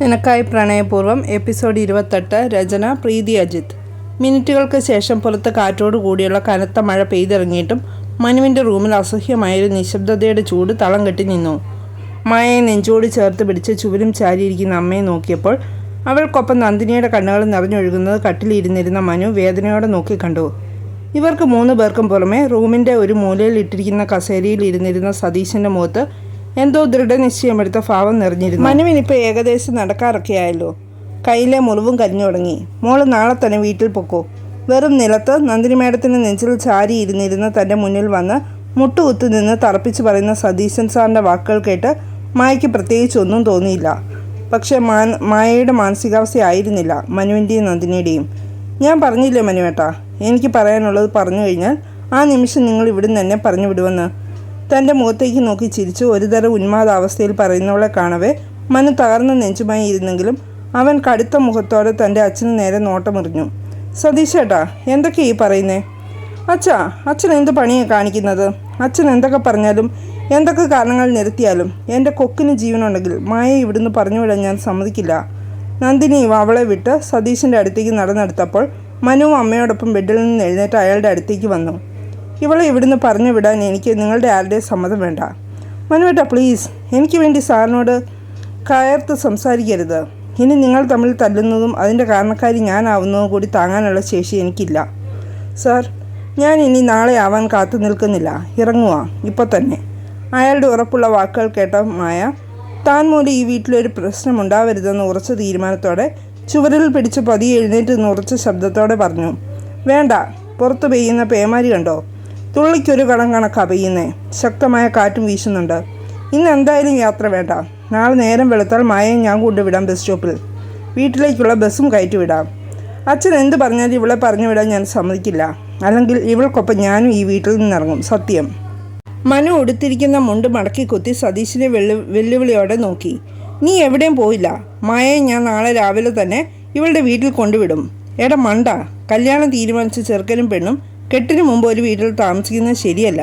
നിനക്കായി പ്രണയപൂർവം എപ്പിസോഡ് ഇരുപത്തെട്ട് രചന പ്രീതി അജിത്. മിനിറ്റുകൾക്ക് ശേഷം പുറത്ത് കാറ്റോടു കൂടിയുള്ള കനത്ത മഴ പെയ്തിറങ്ങിയിട്ടും മനുവിന്റെ റൂമിൽ അസഹ്യമായൊരു നിശബ്ദതയുടെ ചൂട് തളം കെട്ടി നിന്നു. മായയെ നെഞ്ചോട് ചേർത്ത് പിടിച്ച് ചുവരും ചാരിയിരിക്കുന്ന അമ്മയെ നോക്കിയപ്പോൾ അവൾക്കൊപ്പം നന്ദിനിയുടെ കണ്ണുകൾ നിറഞ്ഞൊഴുകുന്നത് കട്ടിലിരുന്നിരുന്ന മനു വേദനയോടെ നോക്കിക്കണ്ടു ഇവർക്ക് മൂന്ന് പേർക്കും പുറമെ റൂമിന്റെ ഒരു മൂലയിൽ ഇട്ടിരിക്കുന്ന കസേരയിൽ ഇരുന്നിരുന്ന സതീശന്റെ മുഖത്ത് എന്തോ ദൃഢനിശ്ചയമെടുത്ത ഭാവം നിറഞ്ഞിരുന്നു. മനുവിനിപ്പോൾ ഏകദേശം നടക്കാറൊക്കെ ആയല്ലോ. കയ്യിലെ മുറിവും കരിഞ്ഞു തുടങ്ങി. മോൾ നാളെ തന്നെ വീട്ടിൽ പൊക്കോ. വെറും നിലത്ത് നന്ദിനി മേഡത്തിന്റെ നെഞ്ചിൽ ചാരി ഇരുന്നിരുന്ന് തന്റെ മുന്നിൽ വന്ന് മുട്ടുകുത്തു നിന്ന് തറപ്പിച്ച് പറയുന്ന സതീശൻ സാറിന്റെ വാക്കുകൾ കേട്ട് മായയ്ക്ക് പ്രത്യേകിച്ച് ഒന്നും തോന്നിയില്ല. പക്ഷേ മാൻ മായയുടെ മാനസികാവസ്ഥയായിരുന്നില്ല മനുവിന്റെയും നന്ദിനിയുടെയും. ഞാൻ പറഞ്ഞില്ലേ മനുവേട്ടാ എനിക്ക് പറയാനുള്ളത് പറഞ്ഞു കഴിഞ്ഞാൽ ആ നിമിഷം നിങ്ങൾ ഇവിടുന്ന് തന്നെ പറഞ്ഞു വിടുമെന്ന് തന്റെ മുഖത്തേക്ക് നോക്കി ചിരിച്ചു ഒരുതരം ഉന്മാദാവസ്ഥയിൽ പറയുന്നവളെ കാണവേ. മനു തകർന്ന നെഞ്ചുമായി ഇരുന്നെങ്കിലും അവൻ കടുത്ത മുഖത്തോടെ തന്റെ അച്ഛന് നേരെ നോട്ടമെറിഞ്ഞു. സതീശേട്ടാ എന്തൊക്കെ ഈ പറയുന്നേ? അച്ഛാ അച്ഛൻ എന്ത് പണിയാണ് കാണിക്കുന്നത്? അച്ഛൻ എന്തൊക്കെ പറഞ്ഞാലും എന്തൊക്കെ കാരണങ്ങൾ നിരത്തിയാലും എന്റെ കൊക്കിന് ജീവനുണ്ടെങ്കിൽ മായ ഇവിടുന്ന് പറഞ്ഞു വിടാൻ ഞാൻ സമ്മതിക്കില്ല. നന്ദിനി അവളെ വിട്ട് സതീശന്റെ അടുത്തേക്ക് നടന്നെടുത്തപ്പോൾ മനുവും അമ്മയോടൊപ്പം ബെഡിൽ നിന്ന് എഴുന്നേറ്റ് അയാളുടെ അടുത്തേക്ക് വന്നു. ഇവളെ ഇവിടുന്ന് പറഞ്ഞു വിടാൻ എനിക്ക് നിങ്ങളുടെ ആരുടെയും സമ്മതം വേണ്ട. മനുവേട്ട പ്ലീസ് എനിക്ക് വേണ്ടി സാറിനോട് കയർത്ത് സംസാരിക്കരുത്. ഇനി നിങ്ങൾ തമ്മിൽ തല്ലുന്നതും അതിന്റെ കാരണക്കാരി ഞാനാവുന്നതും കൂടി താങ്ങാനുള്ള ശേഷി എനിക്കില്ല. സാർ ഞാൻ ഇനി നാളെ ആവാൻ കാത്തു നിൽക്കുന്നില്ല. ഇറങ്ങുക ഇപ്പോൾ തന്നെ. അയാളുടെ ഉറപ്പുള്ള വാക്കുകൾ കേട്ട മായ താൻ മൂലം ഈ വീട്ടിലൊരു പ്രശ്നം ഉണ്ടാവരുതെന്ന് ഉറച്ച തീരുമാനത്തോടെ ചുവരിൽ പിടിച്ച് പതിയെ എഴുന്നേറ്റ് ഉറച്ച ശബ്ദത്തോടെ പറഞ്ഞു. വേണ്ട പുറത്ത് പെയ്യുന്ന പേമാരി കണ്ടോ? തുള്ളിക്കൊരു കണം കണക്കാ ശക്തമായ കാറ്റും വീശുന്നുണ്ട്. ഇന്ന് എന്തായാലും യാത്ര വേണ്ട. നാളെ നേരം വെളുത്താൽ മായയെ ഞാൻ കൊണ്ടുവിടാം ബസ് സ്റ്റോപ്പിൽ. വീട്ടിലേക്കുള്ള ബസ്സും കയറ്റി വിടാം. അച്ഛൻ എന്ത് പറഞ്ഞാലും ഇവളെ പറഞ്ഞു വിടാൻ ഞാൻ സമ്മതിക്കില്ല. അല്ലെങ്കിൽ ഇവൾക്കൊപ്പം ഞാനും ഈ വീട്ടിൽ നിന്നിറങ്ങും. സത്യം. മനു ഉടുത്തിരിക്കുന്ന മുണ്ട് മടക്കി കുത്തി സതീശിനെ വെള്ളു വെല്ലുവിളിയോടെ നോക്കി. നീ എവിടെയും പോയില്ല. മായയെ ഞാൻ നാളെ രാവിലെ തന്നെ ഇവളുടെ വീട്ടിൽ കൊണ്ടുവിടും. എടാ മണ്ട. കല്യാണം തീരുമാനിച്ച ചെറുക്കനും പെണ്ണും കെട്ടിന് മുമ്പ് ഒരു വീട്ടിൽ താമസിക്കുന്നത് ശരിയല്ല.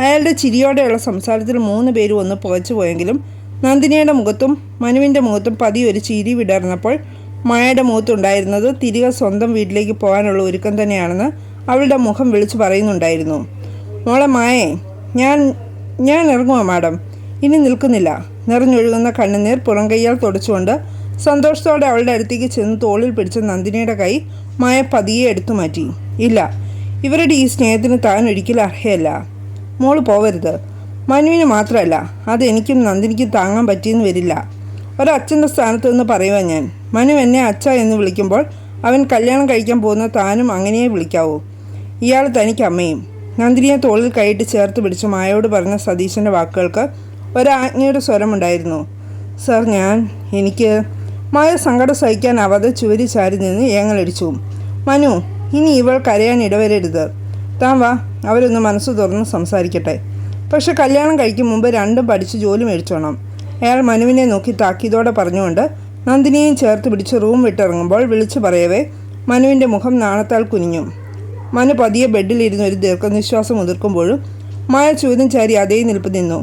അയാളുടെ ചിരിയോടെയുള്ള സംസാരത്തിൽ മൂന്ന് പേരും ഒന്ന് പുകച്ചു പോയെങ്കിലും നന്ദിനിയുടെ മുഖത്തും മനുവിന്റെ മുഖത്തും പതിയെ ഒരു ചിരി വിടർന്നപ്പോൾ മായയുടെ മുഖത്തുണ്ടായിരുന്നത് തിരികെ സ്വന്തം വീട്ടിലേക്ക് പോകാനുള്ള ഒരുക്കം തന്നെയാണെന്ന് അവളുടെ മുഖം വിളിച്ചു പറയുന്നുണ്ടായിരുന്നു. മോളെ മായേ ഞാൻ ഞാൻ ഇറങ്ങുമോ മാഡം. ഇനി നിൽക്കുന്നില്ല. നിറഞ്ഞൊഴുകുന്ന കണ്ണുനീർ പുറം കൈയാൽ തുടച്ചുകൊണ്ട് സന്തോഷത്തോടെ അവളുടെ അടുത്തേക്ക് ചെന്ന് തോളിൽ പിടിച്ച നന്ദിനിയുടെ കൈ മായ പതിയെ എടുത്തു മാറ്റി. ഇല്ല ഇവരുടെ ഈ സ്നേഹത്തിന് താൻ ഒരിക്കലും അർഹയല്ല. മോൾ പോവരുത്. മനുവിന് മാത്രമല്ല അത് എനിക്കും നന്ദിനിക്കും താങ്ങാൻ പറ്റിയെന്ന് വരില്ല. ഒരച്ഛന്റെ സ്ഥാനത്ത് നിന്ന് പറയുവാൻ ഞാൻ. മനു എന്നെ അച്ഛ എന്ന് വിളിക്കുമ്പോൾ അവൻ കല്യാണം കഴിക്കാൻ പോകുന്ന താനും അങ്ങനെയേ വിളിക്കാവൂ. ഇയാൾ തനിക്ക് അമ്മയും. നന്ദിനിയെ തോളിൽ കൈയിട്ട് ചേർത്ത് പിടിച്ച് മായോട് പറഞ്ഞ സതീശന്റെ വാക്കുകൾക്ക് ഒരാജ്ഞയുടെ സ്വരമുണ്ടായിരുന്നു. സർ ഞാൻ എനിക്ക് മായ സങ്കടം സഹിക്കാനാവാതെ ചുവരി ചാരി നിന്ന് ഏങ്ങലടിച്ചു മനു ഇനി ഇവൾ കരയാൻ ഇടവരരുത്. താൻ വാ അവരൊന്ന് മനസ്സ് തുറന്ന് സംസാരിക്കട്ടെ. പക്ഷെ കല്യാണം കഴിക്കും മുമ്പ് രണ്ടും പഠിച്ച് ജോലി മേടിച്ചോണം. അയാൾ മനുവിനെ നോക്കി താക്കീതോടെ പറഞ്ഞുകൊണ്ട് നന്ദിനിയെയും ചേർത്ത് പിടിച്ച് റൂം വിട്ടിറങ്ങുമ്പോൾ വിളിച്ചു പറയവേ മനുവിന്റെ മുഖം നാണത്താൽ കുനിഞ്ഞു. മനു പതിയെ ബെഡിലിരുന്ന് ഒരു ദീർഘനിശ്വാസം ഉതിർക്കുമ്പോഴും മായ ചൂതം ചാരി അതേ നിൽപ്പ് നിന്നു.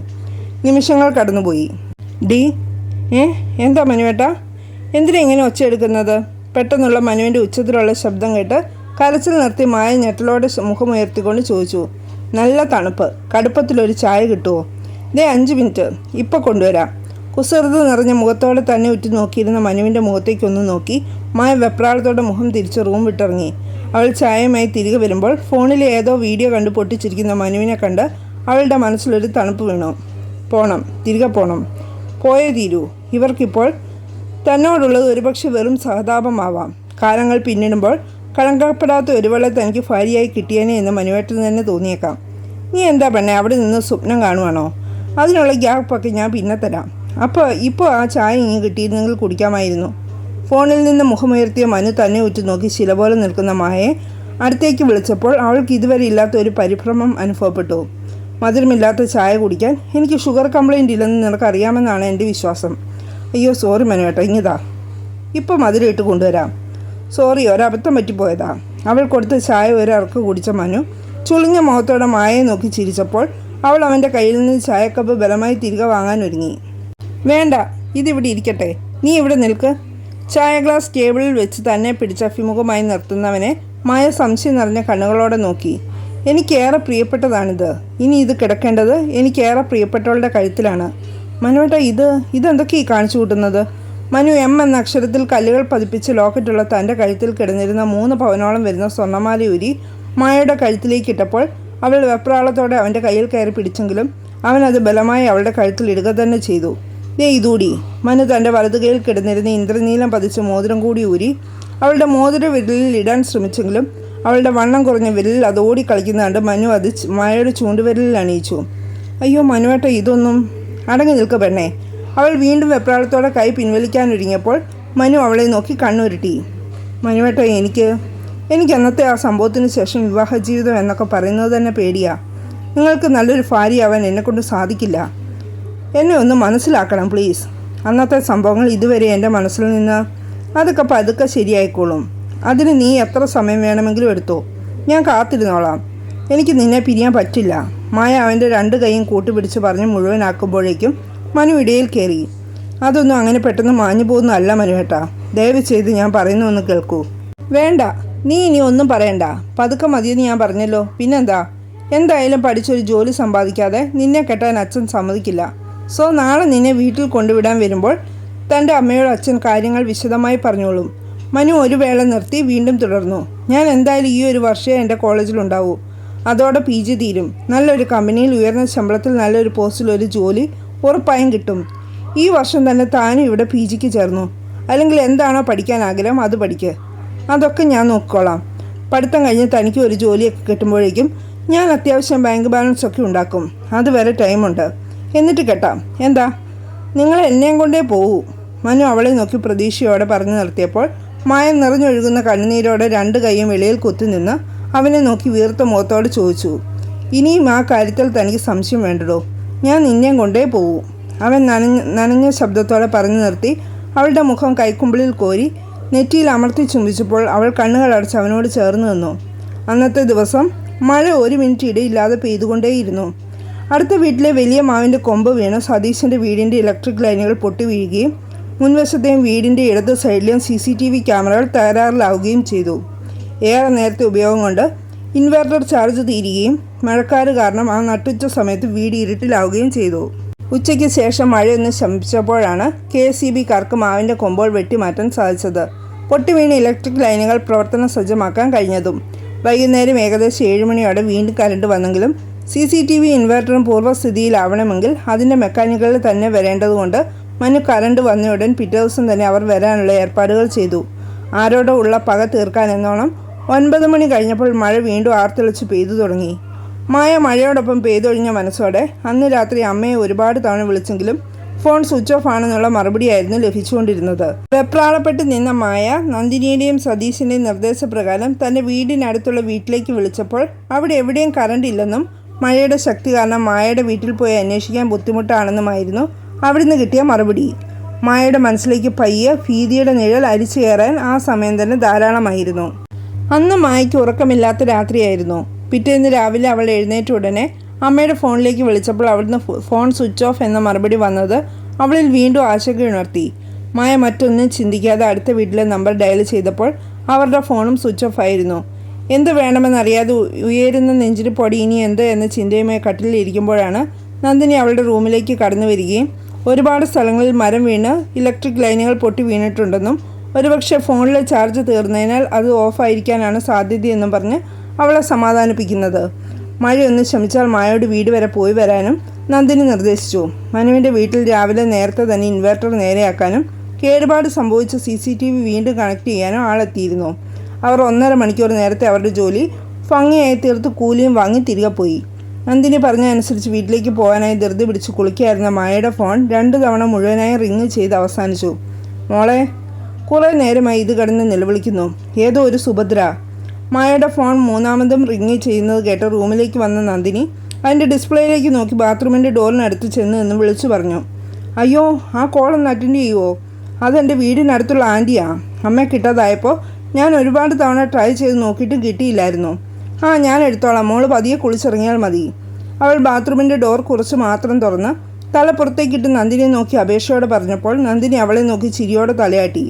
നിമിഷങ്ങൾ കടന്നുപോയി. ഡി ഏ എന്താ മനുവേട്ടാ? എന്തിനാ ഇങ്ങനെ ഒച്ചയെടുക്കുന്നത് പെട്ടെന്നുള്ള മനുവിന്റെ ഉച്ചത്തിലുള്ള ശബ്ദം കേട്ട് കരച്ചിൽ നിർത്തി മായ ഞെട്ടലോടെ മുഖമുയർത്തിക്കൊണ്ട് ചോദിച്ചു നല്ല തണുപ്പ് കടുപ്പത്തിലൊരു ചായ കിട്ടുമോ ദേ അഞ്ച് മിനിറ്റ് ഇപ്പോൾ കൊണ്ടുവരാം. കുസൃത് നിറഞ്ഞ മുഖത്തോടെ തന്നെ ഉറ്റു നോക്കിയിരുന്ന മനുവിന്റെ മുഖത്തേക്കൊന്ന് നോക്കി മായ വെപ്രാളത്തോടെ മുഖം തിരിച്ച് റൂം വിട്ടിറങ്ങി. അവൾ ചായയുമായി തിരികെ വരുമ്പോൾ ഫോണിൽ ഏതോ വീഡിയോ കണ്ട് പൊട്ടിച്ചിരിക്കുന്ന മനുവിനെ കണ്ട് അവളുടെ മനസ്സിലൊരു തണുപ്പ് വീണു. പോണം തിരികെ പോണം. പോയേ തീരൂ. ഇവർക്കിപ്പോൾ തന്നോടുള്ളത് ഒരുപക്ഷെ വെറും സഹതാപമാവാം. കാലങ്ങൾ പിന്നിടുമ്പോൾ കളങ്കപ്പെടാത്ത ഒരുവളെ തനിക്ക് ഭാര്യയായി കിട്ടിയേനെ എന്ന് മനുവേട്ടന് തന്നെ തോന്നിയേക്കാം. നീ എന്താ പെണ്ണേ അവിടെ നിന്ന് സ്വപ്നം കാണുവാണോ? അതിനുള്ള ഗ്യാപ്പൊക്കെ ഞാൻ പിന്നെ തരാം. അപ്പോൾ ഇപ്പോൾ ആ ചായ ഇങ്ങനെ കിട്ടിയിരുന്നെങ്കിൽ കുടിക്കാമായിരുന്നു. ഫോണിൽ നിന്ന് മുഖമുയർത്തിയ മനു തന്നെ ഉറ്റു നോക്കി ശില പോലെ നിൽക്കുന്ന മായയെ അടുത്തേക്ക് വിളിച്ചപ്പോൾ അവൾക്ക് ഇതുവരെ ഇല്ലാത്ത ഒരു പരിഭ്രമം അനുഭവപ്പെട്ടു. മധുരമില്ലാത്ത ചായ കുടിക്കാൻ എനിക്ക് ഷുഗർ കംപ്ലൈന്റ് ഇല്ലെന്ന് നിനക്കറിയാമെന്നാണ് എന്റെ വിശ്വാസം. അയ്യോ സോറി മനുവേട്ടാ ഇങ്ങിതാ ഇപ്പോൾ മധുരം ഇട്ട് കൊണ്ടുവരാം. സോറി ഒരബദ്ധം പറ്റിപ്പോയതാ. അവൾ കൊടുത്ത ചായ ഒരിറക്ക് കുടിച്ച മനു ചുളിഞ്ഞ മുഖത്തോടെ മായയെ നോക്കി ചിരിച്ചപ്പോൾ അവൾ അവന്റെ കയ്യിൽ നിന്ന് ചായക്കപ്പ് ബലമായി തിരികെ വാങ്ങാൻ ഒരുങ്ങി. വേണ്ട ഇതിവിടെ ഇരിക്കട്ടെ. നീ ഇവിടെ നിൽക്ക്. ചായ ഗ്ലാസ് ടേബിളിൽ വെച്ച് തന്നെ പിടിച്ച അഭിമുഖമായി നിർത്തുന്നവനെ മായ സംശയം നിറഞ്ഞ കണ്ണുകളോടെ നോക്കി. എനിക്കേറെ പ്രിയപ്പെട്ടതാണിത്. ഇനി ഇത് കിടക്കേണ്ടത് എനിക്കേറെ പ്രിയപ്പെട്ടവളുടെ കഴുത്തിലാണ്. മനുവേട്ട ഇത് ഇതെന്തൊക്കെയാണ് കാണിച്ചു കൂട്ടുന്നത്? മനു എം എന്ന അക്ഷരത്തിൽ കല്ലുകൾ പതിപ്പിച്ച് ലോക്കറ്റുള്ള തന്റെ കഴുത്തിൽ കിടന്നിരുന്ന മൂന്ന് പവനോളം വരുന്ന സ്വർണമാല ഊരി മായയുടെ കഴുത്തിലേക്ക് ഇട്ടപ്പോൾ അവൾ വെപ്രാളത്തോടെ അവന്റെ കയ്യിൽ കയറി പിടിച്ചെങ്കിലും അവൻ അത് ബലമായി അവളുടെ കഴുത്തിൽ ഇടുക തന്നെ ചെയ്തു. ദേ ഇതൂടി. മനു തന്റെ വലതു കൈയിൽ കിടന്നിരുന്ന ഇന്ദ്രനീലം പതിച്ച മോതിരം കൂടി ഊരി അവളുടെ മോതിര വിരലിൽ ഇടാൻ ശ്രമിച്ചെങ്കിലും അവളുടെ വണ്ണം കുറഞ്ഞ വിരലിൽ അത് ഓടി കളിക്കുന്നതുകൊണ്ട് മനു അത് മായയുടെ ചൂണ്ടുവിരലിൽ അണിയിച്ചു. അയ്യോ മനുവേട്ട ഇതൊന്നും അടങ്ങി നിൽക്ക പെണ്ണേ. അവൾ വീണ്ടും വെപ്രാളത്തോടെ കൈ പിൻവലിക്കാനൊരുങ്ങിയപ്പോൾ മനു അവളെ നോക്കി കണ്ണുരുട്ടി. മനുവേട്ട എനിക്ക് എനിക്ക് അന്നത്തെ ആ സംഭവത്തിന് ശേഷം വിവാഹ ജീവിതം എന്നൊക്കെ പറയുന്നത് തന്നെ പേടിയാ. നിങ്ങൾക്ക് നല്ലൊരു ഭാര്യയാവാൻ എന്നെക്കൊണ്ട് സാധിക്കില്ല. എന്നെ ഒന്ന് മനസ്സിലാക്കണം പ്ലീസ്. അന്നത്തെ സംഭവങ്ങൾ ഇതുവരെ എന്റെ മനസ്സിൽ നിന്ന് അതൊക്കെ പതുക്കെ ശരിയായിക്കോളും. അതിന് നീ എത്ര സമയം വേണമെങ്കിലും എടുത്തോ. ഞാൻ കാത്തിരുന്നോളാം. എനിക്ക് നിന്നെ പിരിയാൻ പറ്റില്ല. മായ അവന്റെ രണ്ട് കൈയും കൂട്ടുപിടിച്ച് പറഞ്ഞ് മുഴുവനാക്കുമ്പോഴേക്കും മനു ഇടയിൽ കയറി. അതൊന്നും അങ്ങനെ പെട്ടെന്ന് മാഞ്ഞു പോകുന്നതല്ല മനുവേട്ടാ. ദയവ് ചെയ്ത് ഞാൻ പറയുന്നു ഒന്ന് കേൾക്കൂ. വേണ്ട. നീ ഇനി ഒന്നും പറയണ്ട. പതുക്കെ മതിയെന്ന് ഞാൻ പറഞ്ഞല്ലോ. പിന്നെന്താ? എന്തായാലും പഠിച്ചൊരു ജോലി സമ്പാദിക്കാതെ നിന്നെ കെട്ടാൻ അച്ഛൻ സമ്മതിക്കില്ല. സോ നാളെ നിന്നെ വീട്ടിൽ കൊണ്ടുവിടാൻ വരുമ്പോൾ തന്റെ അമ്മയോട് അച്ഛൻ കാര്യങ്ങൾ വിശദമായി പറഞ്ഞോളും. മനു ഒരു വേള നിർത്തി വീണ്ടും തുടർന്നു. ഞാൻ എന്തായാലും ഈ ഒരു വർഷമേ എന്റെ കോളേജിലുണ്ടാവൂ. അതോടെ പി ജി തീരും. നല്ലൊരു കമ്പനിയിൽ ഉയർന്ന ശമ്പളത്തിൽ നല്ലൊരു പോസ്റ്റിൽ ഒരു ജോലി ഉറപ്പായും കിട്ടും. ഈ വർഷം തന്നെ താനും ഇവിടെ പി ജിക്ക് ചേർന്നു. അല്ലെങ്കിൽ എന്താണോ പഠിക്കാൻ ആഗ്രഹം അത് പഠിക്കുക അതൊക്കെ ഞാൻ നോക്കിക്കോളാം. പഠിത്തം കഴിഞ്ഞ് തനിക്ക് ഒരു ജോലിയൊക്കെ കിട്ടുമ്പോഴേക്കും ഞാൻ അത്യാവശ്യം ബാങ്ക് ബാലൻസ് ഒക്കെ ഉണ്ടാക്കും. അതുവരെ ടൈമുണ്ട് എന്നിട്ട് കേട്ടാം. എന്താ? നിങ്ങൾ എന്നെയും കൊണ്ടേ പോകൂ. മനു അവളെ നോക്കി പ്രതീക്ഷയോടെ പറഞ്ഞു നിർത്തിയപ്പോൾ മായം നിറഞ്ഞൊഴുകുന്ന കണ്ണുനീരോടെ രണ്ട് കൈയും വെളിയിൽ കുത്തിനിന്ന് അവനെ നോക്കി വീർത്ത മുഖത്തോട് ചോദിച്ചു ഇനിയും ആ കാര്യത്തിൽ തനിക്ക് സംശയം വേണ്ടടോ? ഞാൻ നിന്നെ കൊണ്ടേ പോവും. അവൻ നനഞ്ഞ നനഞ്ഞ ശബ്ദത്തോടെ പറഞ്ഞു നിർത്തി. അവളുടെ മുഖം കൈക്കുമ്പിളിൽ കോരി നെറ്റിയിൽ അമർത്തി ചുംബിച്ചപ്പോൾ അവൾ കണ്ണുകൾ അടച്ച് അവനോട് ചേർന്ന് നിന്നു. അന്നത്തെ ദിവസം മഴ ഒരു മിനിറ്റ് ഇടയില്ലാതെ പെയ്തുകൊണ്ടേയിരുന്നു. അടുത്ത വീട്ടിലെ വലിയ മാവിന്റെ കൊമ്പ് വീണ് സതീശന്റെ വീടിന്റെ ഇലക്ട്രിക് ലൈനുകൾ പൊട്ടി വീഴുകയും മുൻവശത്തെയും വീടിന്റെ ഇടത് സൈഡിലെയും സി സി ടി വി ക്യാമറകൾ തകരാറിലാവുകയും ചെയ്തു. ഏറെ നേരത്തെ ഉപയോഗം കൊണ്ട് ഇൻവെർട്ടർ ചാർജ് തീരുകയും മഴക്കാറ് കാരണം ആ നട്ടുച്ച സമയത്ത് വീട് ഇരുട്ടിലാവുകയും ചെയ്തു. ഉച്ചയ്ക്ക് ശേഷം മഴയൊന്ന് ശമിച്ചപ്പോഴാണ് കെ എസ് ഇ ബിക്കാർക്ക് മാവിന്റെ കൊമ്പോൾ വെട്ടിമാറ്റാൻ സാധിച്ചത്. പൊട്ടിവീണ് ഇലക്ട്രിക് ലൈനുകൾ പ്രവർത്തന സജ്ജമാക്കാൻ കഴിഞ്ഞതും. വൈകുന്നേരം ഏകദേശം ഏഴ് മണിയോടെ വീണ്ടും കരണ്ട് വന്നെങ്കിലും സി സി ടി വി ഇൻവെർട്ടറും പൂർവസ്ഥിതിയിലാവണമെങ്കിൽ അതിന്റെ മെക്കാനിക്കുകളിൽ തന്നെ വരേണ്ടതുകൊണ്ട് മനു കറണ്ട് വന്നയുടൻ പിറ്റേ ദിവസം തന്നെ അവർ വരാനുള്ള ഏർപ്പാടുകൾ ചെയ്തു. ആരോടോ ഉള്ള പക തീർക്കാൻ എന്നോണം ഒൻപത് മണി കഴിഞ്ഞപ്പോൾ മഴ വീണ്ടും ആർത്തിളച്ച് പെയ്തു തുടങ്ങി. മായ മഴയോടൊപ്പം പെയ്തൊഴിഞ്ഞ മനസ്സോടെ അന്ന് രാത്രി അമ്മയെ ഒരുപാട് തവണ വിളിച്ചെങ്കിലും ഫോൺ സ്വിച്ച് ഓഫ് ആണെന്നുള്ള മറുപടിയായിരുന്നു ലഭിച്ചുകൊണ്ടിരുന്നത്. വെപ്രാളപ്പെട്ട് നിന്ന മായ നന്ദിനിയുടെയും സതീശിന്റെയും നിർദ്ദേശപ്രകാരം തന്റെ വീടിനടുത്തുള്ള വീട്ടിലേക്ക് വിളിച്ചപ്പോൾ അവിടെ എവിടെയും കറണ്ട് ഇല്ലെന്നും മഴയുടെ ശക്തി കാരണം മായയുടെ വീട്ടിൽ പോയി അന്വേഷിക്കാൻ ബുദ്ധിമുട്ടാണെന്നുമായിരുന്നു അവിടുന്ന് കിട്ടിയ മറുപടി. മായയുടെ മനസ്സിലേക്ക് പയ്യെ ഭീതിയുടെ നിഴൽ അരിച്ചു കയറാൻ ആ സമയം തന്നെ ധാരാളമായിരുന്നു. അന്ന് മായയ്ക്ക് ഉറക്കമില്ലാത്ത രാത്രിയായിരുന്നു. പിറ്റേന്ന് രാവിലെ അവൾ എഴുന്നേറ്റ ഉടനെ അമ്മയുടെ ഫോണിലേക്ക് വിളിച്ചപ്പോൾ അവിടുന്ന് ഫോൺ സ്വിച്ച് ഓഫ് എന്ന മറുപടി വന്നത് അവളിൽ വീണ്ടും ആശങ്ക ഉണർത്തി. മായ മറ്റൊന്നും ചിന്തിക്കാതെ അടുത്ത വീട്ടിലെ നമ്പർ ഡയൽ ചെയ്തപ്പോൾ അവരുടെ ഫോണും സ്വിച്ച് ഓഫ് ആയിരുന്നു. എന്ത് വേണമെന്നറിയാതെ ഉയരുന്ന നെഞ്ചിന് പൊടി ഇനി എന്ത് എന്ന ചിന്തയുമായി കട്ടിലിൽ ഇരിക്കുമ്പോഴാണ് നന്ദിനി അവളുടെ റൂമിലേക്ക് കടന്നു വരികയും ഒരുപാട് സ്ഥലങ്ങളിൽ മരം വീണ് ഇലക്ട്രിക് ലൈനുകൾ പൊട്ടി വീണിട്ടുണ്ടെന്നും ഒരുപക്ഷെ ഫോണിലെ ചാർജ് തീർന്നതിനാൽ അത് ഓഫായിരിക്കാനാണ് സാധ്യതയെന്നും പറഞ്ഞ് അവളെ സമാധാനിപ്പിക്കുന്നത്. മഴയൊന്ന് ശമിച്ചാൽ മായോട് വീട് വരെ പോയി വരാനും നന്ദിനി നിർദ്ദേശിച്ചു. മനുവിന്റെ വീട്ടിൽ രാവിലെ നേരത്തെ തന്നെ ഇൻവെർട്ടർ നേരെയാക്കാനും കേടുപാട് സംഭവിച്ച സി സി ടി വി വീണ്ടും കണക്ട് ചെയ്യാനും ആളെത്തിയിരുന്നു. അവർ ഒന്നര മണിക്കൂർ നേരത്തെ അവരുടെ ജോലി ഭംഗിയായി തീർത്ത് കൂലിയും വാങ്ങി തിരികെ പോയി. നന്ദിനി പറഞ്ഞ അനുസരിച്ച് വീട്ടിലേക്ക് പോകാനായി ധൃതി പിടിച്ച് കുളിക്കായിരുന്ന മായയുടെ ഫോൺ രണ്ട് തവണ മുഴുവനായി റിങ് ചെയ്ത് അവസാനിച്ചു. മോളെ കുറേ നേരമായി ഇത് കിടന്ന് നിലവിളിക്കുന്നു. ഏതോ ഒരു സുഭദ്ര. മായയുടെ ഫോൺ മൂന്നാമതും റിങ് ചെയ്യുന്നത് കേട്ട് റൂമിലേക്ക് വന്ന നന്ദിനി അതിന്റെ ഡിസ്പ്ലേയിലേക്ക് നോക്കി ബാത്റൂമിന്റെ ഡോറിനടുത്ത് ചെന്ന് നിന്ന് വിളിച്ചു പറഞ്ഞു. അയ്യോ ആ കോളൊന്ന് അറ്റൻഡ് ചെയ്യുമോ അതെന്റെ വീടിനടുത്തുള്ള ആന്റിയാ അമ്മയെ കിട്ടാതായപ്പോൾ ഞാൻ ഒരുപാട് തവണ ട്രൈ ചെയ്ത് നോക്കിയിട്ടും കിട്ടിയില്ലായിരുന്നു. ആ ഞാൻ എടുത്തോളാം. മോൾ പതിയെ കുളിച്ചിറങ്ങിയാൽ മതി. അവൾ ബാത്റൂമിന്റെ ഡോർ കുറച്ച് മാത്രം തുറന്ന് തല പുറത്തേക്കിട്ട് നന്ദിനിയെ നോക്കി അപേക്ഷയോടെ പറഞ്ഞപ്പോൾ നന്ദിനി അവളെ നോക്കി ചിരിയോടെ തലയാട്ടി.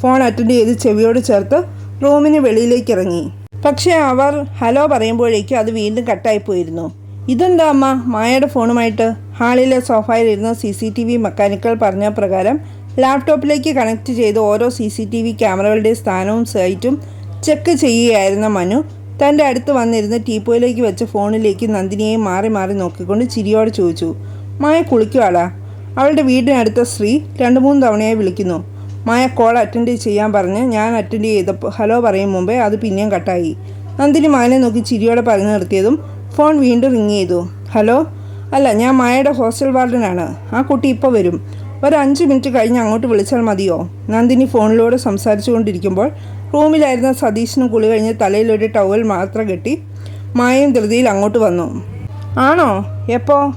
ഫോൺ അറ്റൻഡ് ചെയ്ത് ചെവിയോട് ചേർത്ത് റൂമിന് വെളിയിലേക്ക് ഇറങ്ങി. പക്ഷേ അവർ ഹലോ പറയുമ്പോഴേക്കും അത് വീണ്ടും കട്ടായി പോയിരുന്നു. ഇതെന്താ അമ്മ? മായയുടെ ഫോണുമായിട്ട് ഹാളിലെ സോഫയിലിരുന്ന് C C T V mechanical പറഞ്ഞ പ്രകാരം ലാപ്ടോപ്പിലേക്ക് കണക്ട് ചെയ്ത് ഓരോ സി സി ടി വി ക്യാമറകളുടെ സ്ഥാനവും സൈറ്റും ചെക്ക് ചെയ്യുകയായിരുന്ന മനു തന്റെ അടുത്ത് വന്നിരുന്ന ടീപ്പോയിലേക്ക് വെച്ച ഫോണിലേക്ക് നന്ദിനിയെ മാറി മാറി നോക്കിക്കൊണ്ട് ചിരിയോടെ ചോദിച്ചു മായ കുളിക്കുവാടാ അവളുടെ വീടിനടുത്ത സ്ത്രീ രണ്ട് മൂന്ന് തവണയായി വിളിക്കുന്നു. മായ കോൾ അറ്റൻഡ് ചെയ്യാൻ പറഞ്ഞ് ഞാൻ അറ്റൻഡ് ചെയ്തപ്പോൾ ഹലോ പറയും മുമ്പേ അത് പിന്നെയും കട്ടായി. നന്ദിനി മായനെ നോക്കി ചിരിയോടെ പറഞ്ഞു നിർത്തിയതും ഫോൺ വീണ്ടും റിങ് ചെയ്തു. ഹലോ? അല്ല ഞാൻ മായയുടെ ഹോസ്റ്റൽ വാർഡനാണ്. ആ കുട്ടി ഇപ്പോൾ വരും. ഒരു അഞ്ച് മിനിറ്റ് കഴിഞ്ഞ് അങ്ങോട്ട് വിളിച്ചാൽ മതിയോ? നന്ദിനി ഫോണിലൂടെ സംസാരിച്ചു കൊണ്ടിരിക്കുമ്പോൾ റൂമിലായിരുന്ന സതീഷിനും കുളി കഴിഞ്ഞ് തലയിലൊരു ടവൽ മാത്രം കെട്ടി മായയും ധൃതിയിൽ അങ്ങോട്ട് വന്നു. ആണോ? എപ്പോ?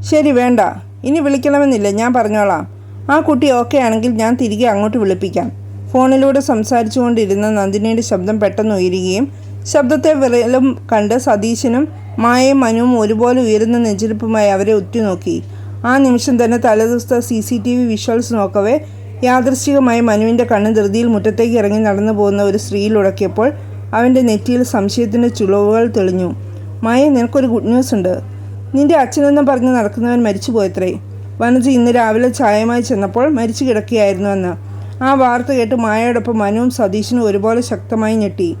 ശരി വേണ്ട. ഇനി വിളിക്കണമെന്നില്ല ഞാൻ പറഞ്ഞോളാം. ആ കുട്ടി ഓക്കെ ആണെങ്കിൽ ഞാൻ തിരികെ അങ്ങോട്ട് വിളിപ്പിക്കാം. ഫോണിലൂടെ സംസാരിച്ചുകൊണ്ടിരുന്ന നന്ദിനിയുടെ ശബ്ദം പെട്ടെന്ന് ഉയരുകയും ശബ്ദത്തെ വിരലും കണ്ട് സതീശനും മായയും മനുവും ഒരുപോലെ ഉയരുന്ന നെഞ്ചിരിപ്പുമായി അവരെ ഉറ്റുനോക്കി. ആ നിമിഷം തന്നെ തലേദിവസത്തെ C C T V visuals നോക്കവേ യാദൃശ്ചികമായി മനുവിന്റെ കണ്ണ് ധൃതിയിൽ മുറ്റത്തേക്ക് ഇറങ്ങി നടന്നു പോകുന്ന ഒരു സ്ത്രീയിൽ ഉടക്കിയപ്പോൾ അവന്റെ നെറ്റിയിൽ സംശയത്തിന്റെ ചുളവുകൾ തെളിഞ്ഞു. മായ നിനക്കൊരു ഗുഡ് ന്യൂസ് ഉണ്ട്. നിന്റെ അച്ഛനെന്നും പറഞ്ഞ് നടക്കുന്നവൻ മരിച്ചു പോയത്രേ വനജ ഇന്ന് രാവിലെ ചായമായി ചെന്നപ്പോൾ മരിച്ചു കിടക്കുകയായിരുന്നുവെന്ന്. ആ വാർത്ത കേട്ട് മായയോടൊപ്പം മനുവും സതീശനും ഒരുപോലെ ശക്തമായി ഞെട്ടി.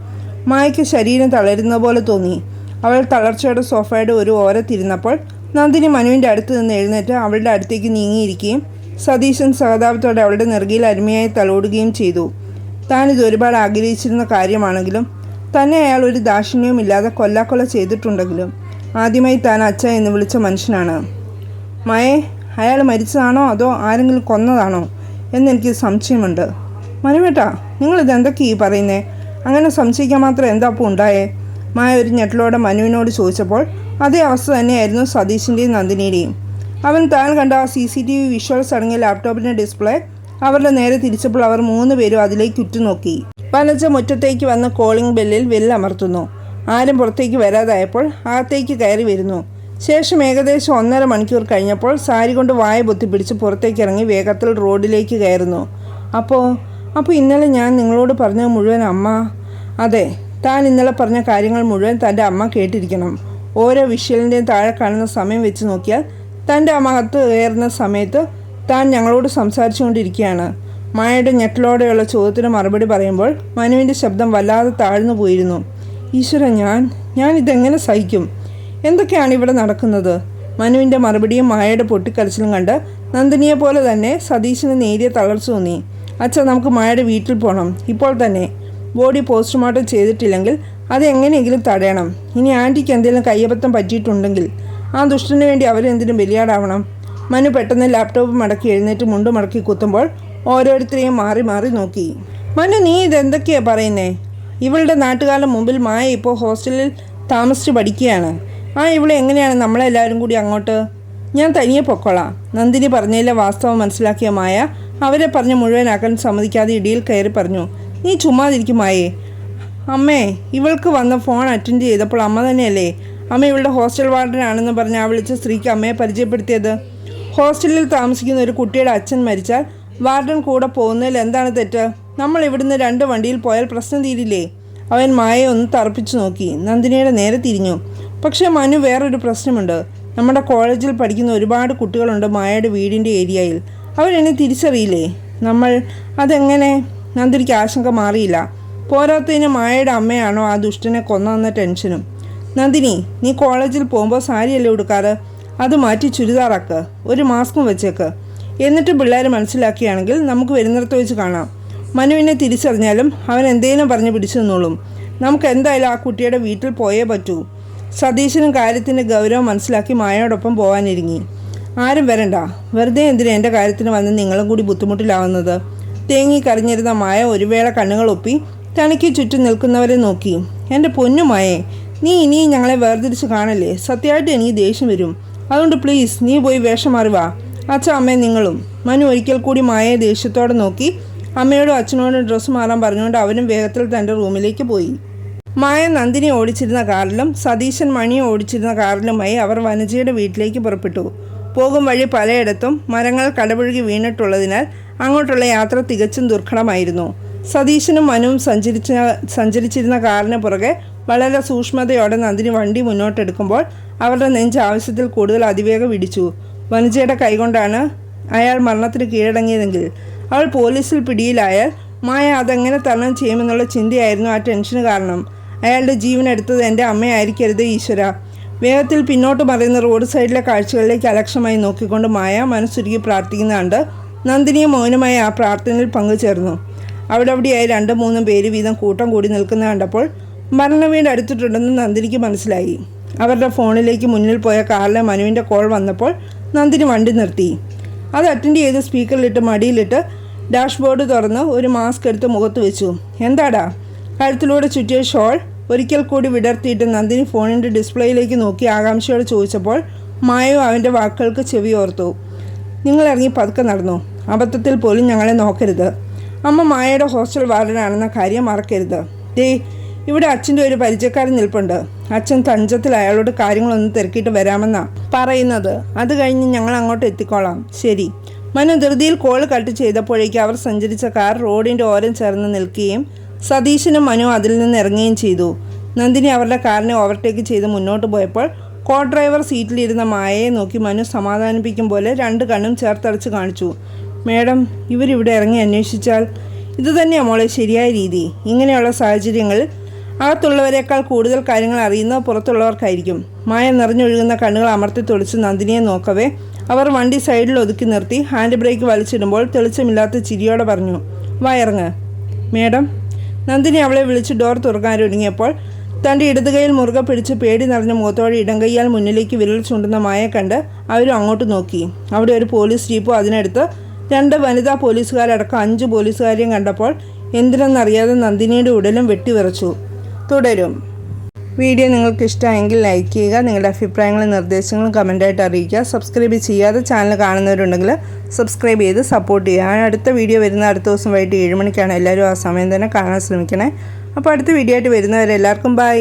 മായയ്ക്ക് ശരീരം തളരുന്ന പോലെ തോന്നി. അവൾ തളർച്ചയുടെ സോഫയുടെ ഒരു ഓരത്തിരുന്നപ്പോൾ നന്ദിനി മനുവിന്റെ അടുത്ത് നിന്ന് എഴുന്നേറ്റ് അവളുടെ അടുത്തേക്ക് നീങ്ങിയിരിക്കുകയും സതീശൻ സഹതാപത്തോടെ അവളുടെ നെറുകയിൽ അരുമയായി തലോടുകയും ചെയ്തു. താൻ ഇത് ഒരുപാട് ആഗ്രഹിച്ചിരുന്ന കാര്യമാണെങ്കിലും തന്നെ അയാൾ ഒരു ദാക്ഷിണ്യവും ഇല്ലാതെ കൊല്ലാക്കൊല ചെയ്തിട്ടുണ്ടെങ്കിലും ആദ്യമായി താൻ അച്ഛ എന്ന് വിളിച്ച മനുഷ്യനാണ്. മയെ അയാൾ മരിച്ചതാണോ അതോ ആരെങ്കിലും കൊന്നതാണോ എന്നെനിക്ക് സംശയമുണ്ട്. മനുവേട്ടാ നിങ്ങളിത് എന്തൊക്കെയാ ഈ പറയുന്നേ? അങ്ങനെ സംശയിക്കാൻ മാത്രം എന്താ അപ്പോൾ ഉണ്ടായേ? മായ ഒരു ഞെട്ടലോടെ മനുവിനോട് ചോദിച്ചപ്പോൾ അതേ അവസ്ഥ തന്നെയായിരുന്നു സതീഷിന്റെയും നന്ദിനിയുടെയും. അവൻ താൻ കണ്ട ആ C C T V visuals അടങ്ങിയ ലാപ്ടോപ്പിന്റെ ഡിസ്പ്ലേ അവരുടെ നേരെ തിരിച്ചപ്പോൾ അവർ മൂന്ന് പേരും അതിലേക്ക് ഉറ്റുനോക്കി. പനച്ച മുറ്റത്തേക്ക് വന്ന കോളിംഗ് ബെല്ലിൽ വെല്ലമർത്തുന്നു ആരും പുറത്തേക്ക് വരാതായപ്പോൾ അകത്തേക്ക് കയറി വരുന്നു. ശേഷം ഏകദേശം ഒന്നര മണിക്കൂർ കഴിഞ്ഞപ്പോൾ സാരി കൊണ്ട് വായ പൊത്തിപ്പിടിച്ച് പുറത്തേക്ക് ഇറങ്ങി വേഗത്തിൽ റോഡിലേക്ക് കയറുന്നു. അപ്പോൾ അപ്പോൾ ഇന്നലെ ഞാൻ നിങ്ങളോട് പറഞ്ഞ മുഴുവൻ അമ്മ അതെ താൻ ഇന്നലെ പറഞ്ഞ കാര്യങ്ങൾ മുഴുവൻ തന്റെ അമ്മ കേട്ടിരിക്കണം. ഓരോ വിഷ്വലിന്റെയും താഴെ കാണുന്ന സമയം വെച്ച് നോക്കിയാൽ തന്റെ അമ്മ അകത്ത് കയറുന്ന സമയത്ത് താൻ ഞങ്ങളോട് സംസാരിച്ചുകൊണ്ടിരിക്കുകയാണ്. മായയുടെ ഞെട്ടലോടെയുള്ള ചോദ്യത്തിന് മറുപടി പറയുമ്പോൾ മനുവിന്റെ ശബ്ദം വല്ലാതെ താഴ്ന്നു പോയിരുന്നു. ഈശ്വര ഞാൻ ഞാൻ ഇതെങ്ങനെ സഹിക്കും? എന്തൊക്കെയാണ് ഇവിടെ നടക്കുന്നത്? മനുവിന്റെ മറുപടിയും മായയുടെ പൊട്ടിക്കരച്ചിലും കണ്ട് നന്ദിനിയെ പോലെ തന്നെ സതീശന് നേരിയ തളർച്ച തോന്നി. അച്ഛൻ നമുക്ക് മായയുടെ വീട്ടിൽ പോകണം ഇപ്പോൾ തന്നെ. ബോഡി പോസ്റ്റ്മോർട്ടം ചെയ്തിട്ടില്ലെങ്കിൽ അത് എങ്ങനെയെങ്കിലും തടയണം. ഇനി ആന്റിക്ക് എന്തെങ്കിലും കയ്യബദ്ധം പറ്റിയിട്ടുണ്ടെങ്കിൽ ആ ദുഷ്ടന് വേണ്ടി അവരെന്തിനും ബലിയാടാവണം. മനു പെട്ടെന്ന് ലാപ്ടോപ്പ് മടക്കി എഴുന്നേറ്റ് മുണ്ട് മടക്കി കുത്തുമ്പോൾ ഓരോരുത്തരെയും മാറി മാറി നോക്കി. മനു നീ ഇതെന്തൊക്കെയാണ് പറയുന്നേ? ഇവളുടെ നാട്ടുകാരുടെ മുമ്പിൽ മായ ഇപ്പോൾ ഹോസ്റ്റലിൽ താമസിച്ച് പഠിക്കുകയാണ്. ആ ഇവിടെ എങ്ങനെയാണ് നമ്മളെല്ലാവരും കൂടി അങ്ങോട്ട്? ഞാൻ തനിയെ പൊക്കോളാം. നന്ദിനി പറഞ്ഞതിലെ വാസ്തവം മനസ്സിലാക്കിയ മായ അവരെ പറഞ്ഞ് മുഴുവനാക്കാൻ സമ്മതിക്കാതെ ഇടിയിൽ കയറി പറഞ്ഞു നീ ചുമ്മാതിരിക്കുമായേ. അമ്മേ ഇവൾക്ക് വന്ന ഫോൺ അറ്റൻഡ് ചെയ്തപ്പോൾ അമ്മ തന്നെയല്ലേ? അമ്മ ഇവളുടെ ഹോസ്റ്റൽ വാർഡനാണെന്ന് പറഞ്ഞ് ആ വിളിച്ച സ്ത്രീക്ക് അമ്മയെ പരിചയപ്പെടുത്തിയത്? ഹോസ്റ്റലിൽ താമസിക്കുന്ന ഒരു കുട്ടിയുടെ അച്ഛൻ മരിച്ചാൽ വാർഡൻ കൂടെ പോകുന്നതിൽ എന്താണ് തെറ്റ്? നമ്മൾ ഇവിടുന്ന് രണ്ട് വണ്ടിയിൽ പോയാൽ പ്രശ്നം തീരില്ലേ? അവൻ മായയെ ഒന്ന് തറപ്പിച്ചു നോക്കി. നന്ദിനിയുടെ നേരെ തിരിഞ്ഞു. പക്ഷേ മനു വേറൊരു പ്രശ്നമുണ്ട്. നമ്മുടെ കോളേജിൽ പഠിക്കുന്ന ഒരുപാട് കുട്ടികളുണ്ട് മായയുടെ വീടിന്റെ ഏരിയയിൽ. അവരെന്നെ തിരിച്ചറിയില്ലേ? നമ്മൾ അതെങ്ങനെ? നന്ദിനിക്ക് ആശങ്ക മാറിയില്ല. പോരാത്തതിന് മായയുടെ അമ്മയാണോ ആ ദുഷ്ടനെ കൊന്നതെന്ന ടെൻഷനും. നന്ദിനി നീ കോളേജിൽ പോകുമ്പോൾ സാരിയല്ലേ ഉടുക്കാറ്? അത് മാറ്റി ചുരിദാറാക്ക്. ഒരു മാസ്കും വെച്ചേക്ക്. എന്നിട്ട് പിള്ളേർ മനസ്സിലാക്കിയാണെങ്കിൽ നമുക്ക് വരുന്നിടത്ത് വെച്ച് കാണാം. മനുവിനെ തിരിച്ചറിഞ്ഞാലും അവൻ എന്തേലും പറഞ്ഞ് പിടിച്ചു നിന്നോളും. നമുക്ക് എന്തായാലും ആ കുട്ടിയുടെ വീട്ടിൽ പോയേ പറ്റൂ. സതീശനും കാര്യത്തിന്റെ ഗൗരവം മനസ്സിലാക്കി മായയോടൊപ്പം പോകാനിരുങ്ങി ആരും വരണ്ട. വെറുതെ എന്തിനാ എന്റെ കാര്യത്തിന് വന്ന് നിങ്ങളും കൂടി ബുദ്ധിമുട്ടിലാവുന്നത്? തേങ്ങി കരഞ്ഞിരുന്ന മായ ഒരു വേള കണ്ണുകൾ ഒപ്പി തനിക്ക് ചുറ്റും നിൽക്കുന്നവരെ നോക്കി. എന്റെ പൊന്നു മായേ നീ ഇനിയും ഞങ്ങളെ വേർതിരിച്ച് കാണല്ലേ? സത്യമായിട്ട് എനിക്ക് ദേഷ്യം വരും. അതുകൊണ്ട് പ്ലീസ് നീ പോയി വേഷം മാറി വാ. അച്ഛൻ അമ്മേ നിങ്ങളും. മനു ഒരിക്കൽ കൂടി മായയെ ദേഷ്യത്തോടെ നോക്കി. അമ്മയോടും അച്ഛനോടും ഡ്രസ്സ് മാറാൻ പറഞ്ഞുകൊണ്ട് അവനും വേഗത്തിൽ തന്റെ റൂമിലേക്ക് പോയി. മായ നന്ദിനി ഓടിച്ചിരുന്ന കാറിലും സതീശൻ മണിയെ ഓടിച്ചിരുന്ന കാറിലുമായി അവർ വനജയുടെ വീട്ടിലേക്ക് പുറപ്പെട്ടു. പോകും വഴി പലയിടത്തും മരങ്ങൾ കടപുഴകി വീണിട്ടുള്ളതിനാൽ അങ്ങോട്ടുള്ള യാത്ര തികച്ചും ദുർഘടമായിരുന്നു. സതീശനും മനുവും സഞ്ചരിച്ച സഞ്ചരിച്ചിരുന്ന കാറിന് പുറകെ വളരെ സൂക്ഷ്മതയോടെ നന്ദിനി വണ്ടി മുന്നോട്ടെടുക്കുമ്പോൾ അവരുടെ നെഞ്ച് ആവശ്യത്തിൽ കൂടുതൽ അതിവേഗം ഇടിച്ചു. വനജയുടെ കൈകൊണ്ടാണ് അയാൾ മരണത്തിന് കീഴടങ്ങിയതെങ്കിൽ അവൾ പോലീസിൽ പിടിയിലായാൽ മായ അതെങ്ങനെ തരണം ചെയ്യുമെന്നുള്ള ചിന്തയായിരുന്നു ആ ടെൻഷന് കാരണം. അയാളുടെ ജീവൻ എടുത്തത് എന്റെ അമ്മയായിരിക്കരുത് ഈശ്വര. വേഗത്തിൽ പിന്നോട്ട് മറയുന്ന റോഡ് സൈഡിലെ കാഴ്ചകളിലേക്ക് അലക്ഷമായി നോക്കിക്കൊണ്ട് മായ മനസ്സുരുകി പ്രാർത്ഥിക്കുന്ന നന്ദിനിയെ മൗനമായി ആ പ്രാർത്ഥനയിൽ പങ്കുചേർന്നു. അവിടെ അവിടെയായി രണ്ടും മൂന്നും പേര് വീതം കൂട്ടം കൂടി നിൽക്കുന്ന കണ്ടപ്പോൾ മരണവീട് അടുത്തിട്ടുണ്ടെന്ന് നന്ദിനിക്ക് മനസ്സിലായി. അവരുടെ ഫോണിലേക്ക് മുന്നിൽ പോയ കാറിലെ മനുവിന്റെ കോൾ വന്നപ്പോൾ നന്ദിനി വണ്ടി നിർത്തി. അത് അറ്റൻഡ് ചെയ്ത് സ്പീക്കറിലിട്ട് മടിയിലിട്ട് ഡാഷ്ബോർഡ് തുറന്ന് ഒരു മാസ്ക് എടുത്ത് മുഖത്ത് വെച്ചു. എന്താടാ? കഴുത്തിലൂടെ ചുറ്റിയ ഷോൾ ഒരിക്കൽ കൂടി വിടർത്തിയിട്ട് നന്ദിനി ഫോണിന്റെ ഡിസ്പ്ലേയിലേക്ക് നോക്കി ആകാംക്ഷയോടെ ചോദിച്ചപ്പോൾ മായോ അവന്റെ വാക്കുകൾക്ക് ചെവി ഓർത്തു. നിങ്ങൾ ഇറങ്ങി പതുക്കെ നടന്നു. അബദ്ധത്തിൽ പോലും ഞങ്ങളെ നോക്കരുത്. അമ്മ മായയുടെ ഹോസ്റ്റൽ വാർഡനാണെന്ന കാര്യം മറക്കരുത്. ദേ ഇവിടെ അച്ഛന്റെ ഒരു പരിചയക്കാരൻ നിൽപ്പുണ്ട്. അച്ഛൻ തഞ്ചത്തിൽ അയാളോട് കാര്യങ്ങളൊന്നും തിരക്കിയിട്ട് വരാമെന്നാ പറയുന്നത്. അത് കഴിഞ്ഞ് ഞങ്ങൾ അങ്ങോട്ട് എത്തിക്കോളാം. ശരി. മനു ധൃതിയിൽ കോൾ കട്ട് ചെയ്തപ്പോഴേക്കും അവർ സഞ്ചരിച്ച കാർ റോഡിന്റെ ഓരം ചേർന്ന് നിൽക്കുകയും സതീശനും മനു അതിൽ നിന്ന് ഇറങ്ങുകയും ചെയ്തു. നന്ദിനി അവരുടെ കാറിനെ ഓവർടേക്ക് ചെയ്ത് മുന്നോട്ട് പോയപ്പോൾ കോ ഡ്രൈവർ സീറ്റിലിരുന്ന മായയെ നോക്കി മനു സമാധാനിപ്പിക്കും പോലെ രണ്ട് കണ്ണും ചേർത്തടച്ച് കാണിച്ചു. മേഡം ഇവരിവിടെ ഇറങ്ങി അന്വേഷിച്ചാൽ ഇതുതന്നെയാണ് മോളെ ശരിയായ രീതി. ഇങ്ങനെയുള്ള സാഹചര്യങ്ങളിൽ അകത്തുള്ളവരെക്കാൾ കൂടുതൽ കാര്യങ്ങൾ അറിയുന്നത് പുറത്തുള്ളവർക്കായിരിക്കും. മായ നിറഞ്ഞൊഴുകുന്ന കണ്ണുകൾ അമർത്തി തുളിച്ച് നന്ദിനിയെ നോക്കവേ അവർ വണ്ടി സൈഡിൽ ഒതുക്കി നിർത്തി ഹാൻഡ് ബ്രേക്ക് വലിച്ചിടുമ്പോൾ തെളിച്ചമില്ലാത്ത ചിരിയോടെ പറഞ്ഞു വയറങ്ങ് മേഡം നന്ദിനി അവളെ വിളിച്ച് ഡോർ തുറക്കാനൊരുങ്ങിയപ്പോൾ തന്റെ ഇടതുകൈയിൽ മുറുകെ പിടിച്ച് പേടി നിറഞ്ഞ മുഖത്തോടെ ഇടങ്കയ്യാൽ മുന്നിലേക്ക് വിരൽ ചൂണ്ടുന്ന മായ കണ്ട് അവരും അങ്ങോട്ട് നോക്കി. അവിടെ ഒരു പോലീസ് ജീപ്പോ അതിനടുത്ത് രണ്ട് വനിതാ പോലീസുകാരടക്കം അഞ്ച് പോലീസുകാരെയും കണ്ടപ്പോൾ എന്തിനെന്നറിയാതെ നന്ദിനിയുടെ ഉടലും വെട്ടിവിറച്ചു. തുടരും. വീഡിയോ നിങ്ങൾക്ക് ഇഷ്ടമായെങ്കിൽ ലൈക്ക് ചെയ്യുക നിങ്ങളുടെ അഭിപ്രായങ്ങളും നിർദ്ദേശങ്ങളും കമന്റായിട്ട് അറിയിക്കുക. സബ്സ്ക്രൈബ് ചെയ്യാതെ ചാനൽ കാണുന്നവരുണ്ടെങ്കിൽ സബ്സ്ക്രൈബ് ചെയ്ത് സപ്പോർട്ട് ചെയ്യുക. അടുത്ത വീഡിയോ വരുന്ന അടുത്ത ദിവസം വൈകിട്ട് ഏഴ് മണിക്കാണ്. എല്ലാവരും ആ സമയം തന്നെ കാണാൻ ശ്രമിക്കണേ. അപ്പോൾ അടുത്ത വീഡിയോ ആയിട്ട് വരുന്നവരെല്ലാവർക്കും ബൈ